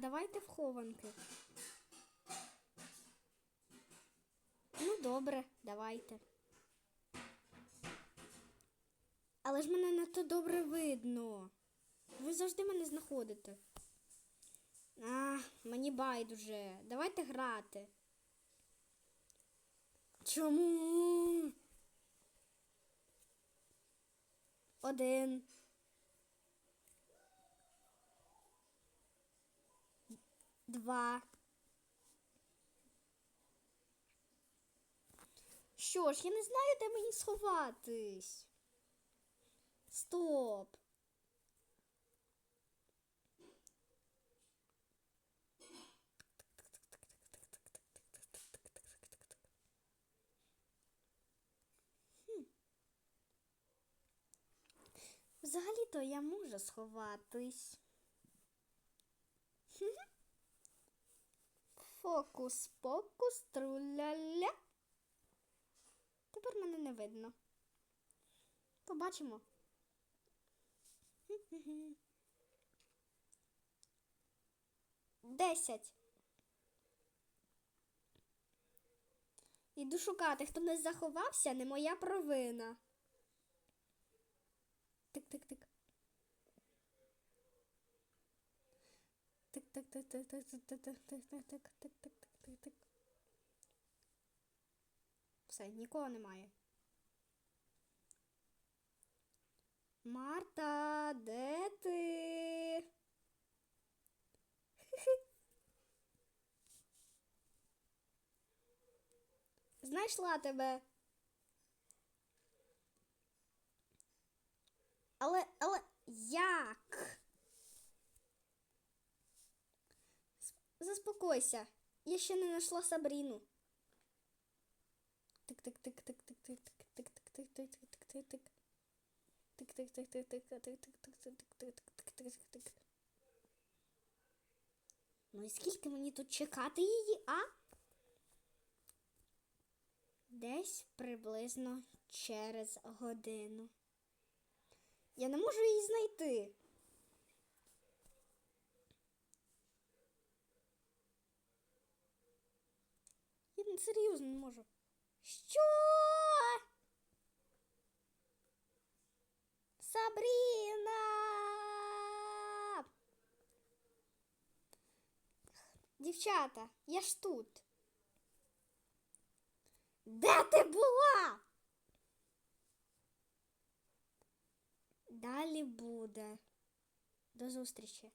давайте в хованки. Ну, добре, давайте. Але ж мене не то добре видно. Ви завжди мене знаходите. А, мені байдуже. Давайте грати. Чому? Один. Два. Що ж, я не знаю, де мені сховатись. Стоп. Хм. Взагалі-то я можу сховатись. Фокус, покус, труляля. Тепер мене не видно. Побачимо. Десять. Іду шукати, хто не заховався, не моя провина. Тик-тик-тик. Тик-тик-тик-тик-тик-тик-тик-тик-тик-тик-тик-тик. Все, нікого немає. Марта, де ти? Знайшла тебе. Але, але як? Заспокойся. Я ще не знайшла Сабріну. Тик-тик-тик-тик-тик-тик-тик-тик-тик-тик-тик-тик-тик. Тик-тик-тик-тик-тик-тик-тик-тик-тик-тик-тик-тик. Ну і скільки мені тут чекати її, а? Десь приблизно через годину. Я не можу її знайти. Я не серйозно не можу. Що? Сабріна! Дівчата, я ж тут. Де ти була? Далі буде. До зустрічі.